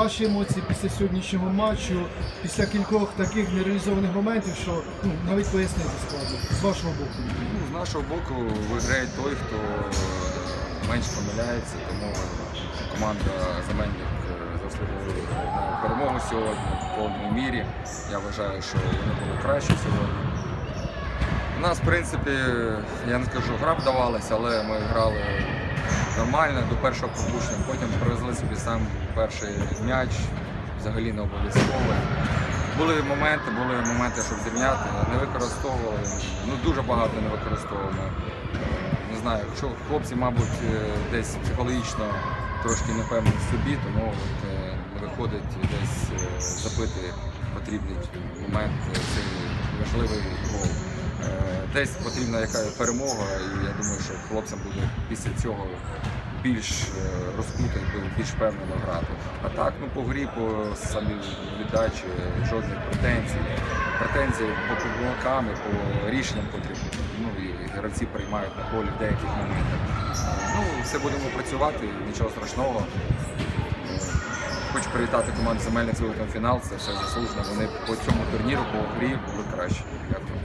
ваші емоції після сьогоднішнього матчу, після кількох таких нереалізованих моментів, що ну, навіть пояснити складно з вашого боку. Ну, з нашого боку виграє той, хто е, менш помиляється, тому команда земельник е, заслуговує на перемогу сьогодні в повній мірі. Я вважаю, що вони були краще сьогодні. У нас, в принципі, я не скажу, гра вдавалася, але ми грали нормально до першого пропущення. Потім привезли собі сам перший м'яч, взагалі не обов'язково. Були моменти, були моменти, щоб зрівняти, не використовували. Ну дуже багато не використовуємо. Не знаю, якщо хлопці, мабуть, е, десь психологічно трошки непевні в собі, тому от, е, не виходить десь е, забити потрібний момент, цей важливий гол. Десь потрібна яка перемога, і я думаю, що хлопцям буде після цього більш е, більш впевнено грати. А так, ну по грі, по самій віддачі, жодних претензій. Претензії по помилкам по рішенням потрібно. Ну і гравці приймають на полі в деяких моментах. Ну, все будемо працювати, нічого страшного. Хочу привітати команду земельних з фінал. Це все заслужено. Вони по цьому турніру, по грі були кращі. Дякую.